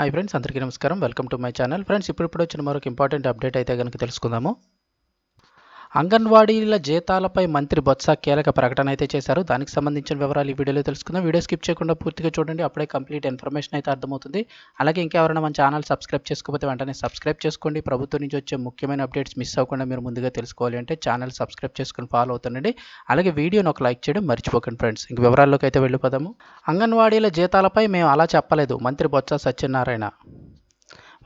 Hi friends అందరికీ నమస్కారం. Welcome to my channel friends ఇప్పుడు ఇప్పుడు వచ్చిన మరొక ఇంపార్టెంట్ అప్డేట్ అయితే కనుక తెలుసుకుందాము. అంగన్వాడీల జీతాలపై మంత్రి బొత్స కీలక ప్రకటన అయితే చేశారు. దానికి సంబంధించిన వివరాలు ఈ వీడియోలో తెలుసుకుందాం. వీడియో స్కిప్ చేయకుండా పూర్తిగా చూడండి. అప్పుడే కంప్లీట్ ఇన్ఫర్మేషన్ అయితే అర్థమవుతుంది. అలాగే ఇంకెవరైనా మన ఛానల్ సబ్స్క్రైబ్ చేసుకోకపోతే వెంటనే సబ్స్క్రైబ్ చేసుకోండి. ప్రభుత్వం నుంచి వచ్చే ముఖ్యమైన అప్డేట్స్ మిస్ అవ్వకుండా మీరు ముందుగా తెలుసుకోవాలి అంటే ఛానల్ సబ్స్క్రైబ్ చేసుకుని ఫాలో అవుతుండండి. అలాగే వీడియోని ఒక లైక్ చేయడం మర్చిపోకండి ఫ్రెండ్స్. ఇంక వివరాల్లోకి అయితే వెళ్ళిపోదాము. అంగన్వాడీల జీతాలపై మేము అలా చెప్పలేదు. మంత్రి బొత్స సత్యనారాయణ.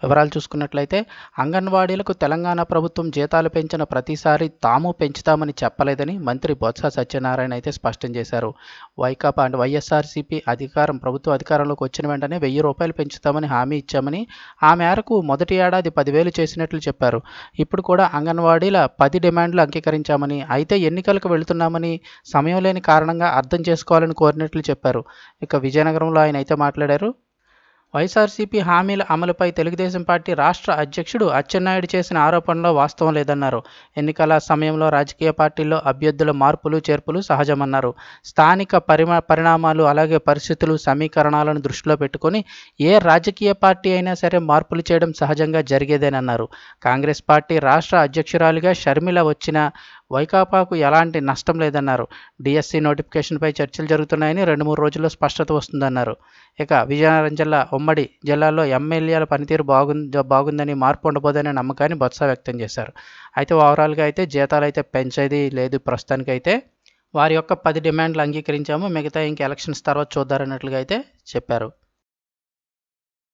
వివరాలు చూసుకున్నట్లయితే అంగన్వాడీలకు తెలంగాణ ప్రభుత్వం జీతాలు పెంచిన ప్రతిసారి తాము పెంచుతామని చెప్పలేదని మంత్రి బొత్స సత్యనారాయణ అయితే స్పష్టం చేశారు. వైకాపా అండ్ వైఎస్ఆర్సీపీ అధికారం ప్రభుత్వ అధికారంలోకి వచ్చిన వెంటనే వెయ్యి రూపాయలు పెంచుతామని హామీ ఇచ్చామని ఆ మేరకు మొదటి ఏడాది పదివేలు చేసినట్లు చెప్పారు. ఇప్పుడు కూడా అంగన్వాడీల పది డిమాండ్లు అంగీకరించామని అయితే ఎన్నికలకు వెళుతున్నామని సమయం లేని కారణంగా అర్థం చేసుకోవాలని కోరినట్లు చెప్పారు. ఇక విజయనగరంలో ఆయన అయితే మాట్లాడారు. వైఎస్ఆర్సీపీ హామీల అమలుపై తెలుగుదేశం పార్టీ రాష్ట్ర అధ్యక్షుడు అచ్చెన్నాయుడు చేసిన ఆరోపణలో వాస్తవం లేదన్నారు. ఎన్నికల సమయంలో రాజకీయ పార్టీల్లో అభ్యర్థుల మార్పులు చేర్పులు సహజమన్నారు. స్థానిక పరిమా పరిణామాలు అలాగే పరిస్థితులు సమీకరణాలను దృష్టిలో పెట్టుకొని ఏ రాజకీయ పార్టీ అయినా సరే మార్పులు చేయడం సహజంగా జరిగేదేనన్నారు. కాంగ్రెస్ పార్టీ రాష్ట్ర అధ్యక్షురాలిగా షర్మిల వచ్చిన వైకాపాకు ఎలాంటి నష్టం లేదన్నారు. డిఎస్సి నోటిఫికేషన్పై చర్చలు జరుగుతున్నాయని రెండు మూడు రోజుల్లో స్పష్టత వస్తుందన్నారు. ఇక విజయనగరం జిల్లా ఉమ్మడి జిల్లాలో ఎమ్మెల్యేల పనితీరు బాగుంది బాగుందని మార్పు ఉండబోదనే నమ్మకాన్ని బొత్స వ్యక్తం చేశారు. అయితే ఓవరాల్గా అయితే జీతాలు అయితే పెంచేది లేదు. ప్రస్తుతానికైతే వారి యొక్క పది డిమాండ్లు అంగీకరించాము. మిగతా ఇంక ఎలక్షన్స్ తర్వాత చూద్దారన్నట్లుగా అయితే చెప్పారు.